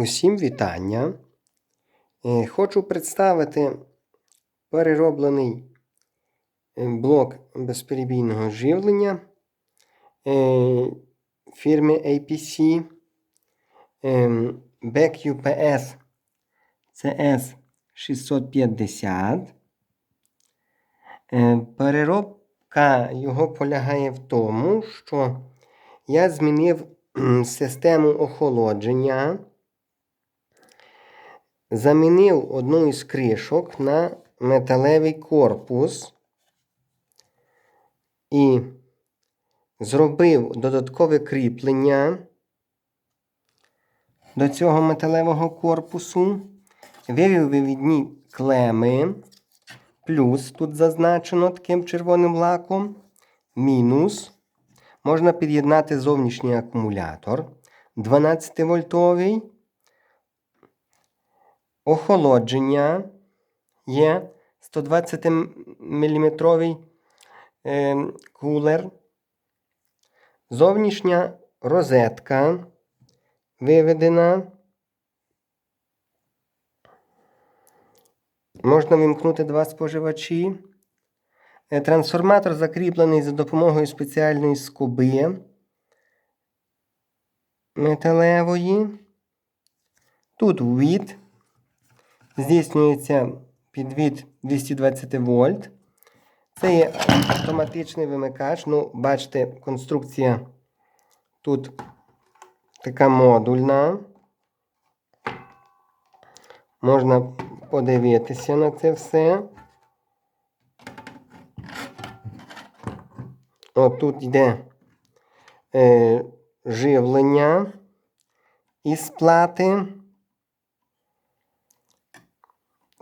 Усім вітання. Е, Хочу представити перероблений е, блок безперебійного живлення е, фірми APC UPS CS 650. Е, Переробка його полягає в тому, що я змінив систему охолодження, замінив одну із кришок на металевий корпус і зробив додаткове кріплення до цього металевого корпусу, вивів вивідні клеми, плюс тут зазначено таким червоним лаком, мінус. Можна під'єднати зовнішній акумулятор 12 вольтовий. Охолодження є 120 мм кулер. Зовнішня розетка виведена. Можна вимкнути два споживачі. Е, Трансформатор закріплений за допомогою спеціальної скоби металевої. Тут ввід. Здійснюється підвід 220 вольт. Це є автоматичний вимикач. Ну, бачите, конструкція тут така модульна. Можна подивитися на це все. Отут йде е, живлення із плати.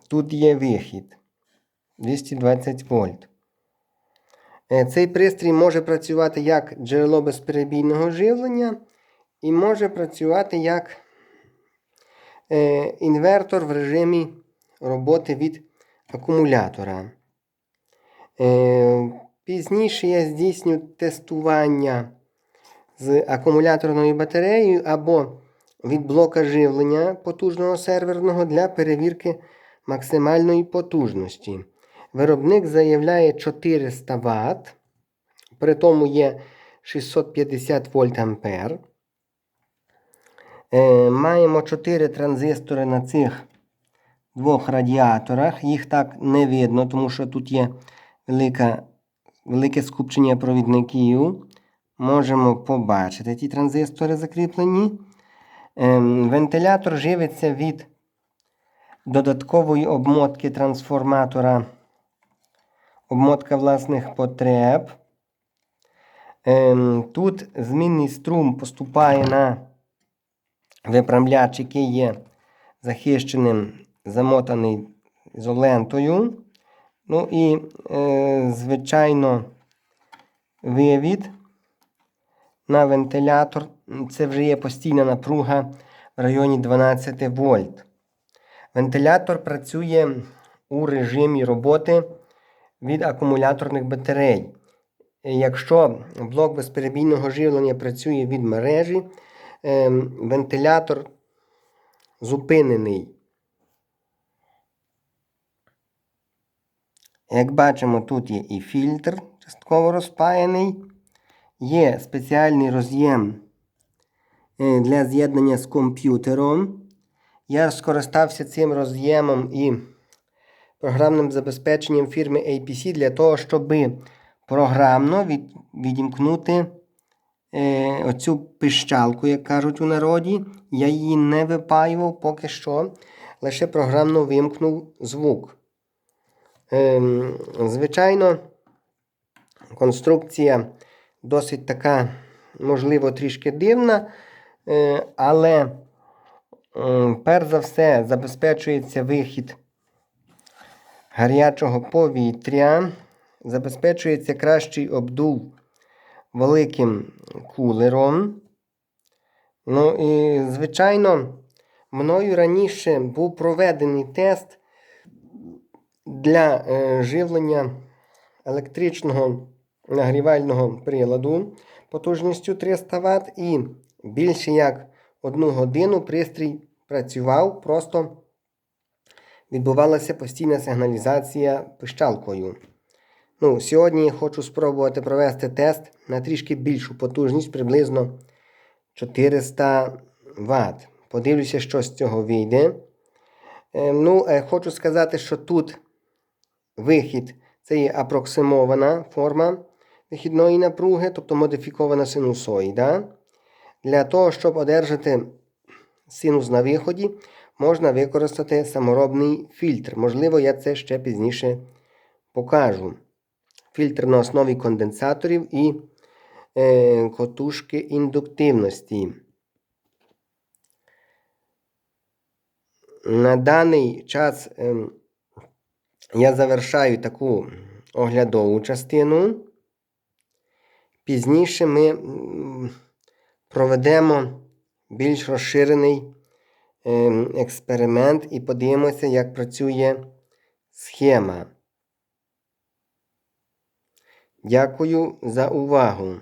Тут є вихід 220 вольт. Е, цей пристрій може працювати як джерело безперебійного живлення, і може працювати як е, інвертор в режимі роботи від акумулятора. Е, Пізніше я здійсню тестування з акумуляторною батареєю або від блока живлення потужного серверного для перевірки максимальної потужності. Виробник заявляє 400 Вт, при тому є 650 вольт ампер. Е, маємо 4 транзистори на цих двох радіаторах. Їх так не видно, тому що тут є велика велике скупчення провідників. Можемо побачити ті транзистори закріплені. Ем, Вентилятор живиться від додаткової обмотки трансформатора, обмотка власних потреб. Ем, Тут змінний струм поступає на випрямляч, який є захищеним, замотаний ізолентою. Ну і, е, звичайно, вивід на вентилятор. Це вже є постійна напруга в районі 12 вольт. Вентилятор працює у режимі роботи від акумуляторних батарей. Якщо блок безперебійного живлення працює від мережі, е, вентилятор зупинений. Як бачимо, тут є і фільтр частково розпаяний. Є спеціальний роз'єм е, для з'єднання з комп'ютером. Я скористався цим роз'ємом і програмним забезпеченням фірми APC для того, щоб програмно від, відімкнути е, оцю пищалку, як кажуть у народі. Я її не випаював поки що, лише програмно вимкнув звук. Ем, звичайно, конструкція досить така, можливо, трішки дивна, е, але перш за все забезпечується вихід гарячого повітря, забезпечується кращий обдув великим кулером. Ну і, звичайно, мною раніше був проведений тест для е, живлення електричного нагрівального приладу потужністю 300 Вт і більше як одну годину пристрій працював, просто відбувалася постійна сигналізація пищалкою. Ну, сьогодні я хочу спробувати провести тест на трішки більшу потужність, приблизно 400 Вт. Подивлюся, що з цього вийде. Е, Ну, е, хочу сказати, що тут вихід це є апроксимована форма вихідної напруги, тобто модифікована синусоїда. Для того, щоб одержати синус на виході, можна використати саморобний фільтр. Можливо, я це ще пізніше покажу. Фільтр на основі конденсаторів і е, котушки індуктивності. На даний час ем, я завершаю таку оглядову частину. Пізніше ми проведемо більш розширений ем, експеримент і подивимося, як працює схема. Дякую за увагу.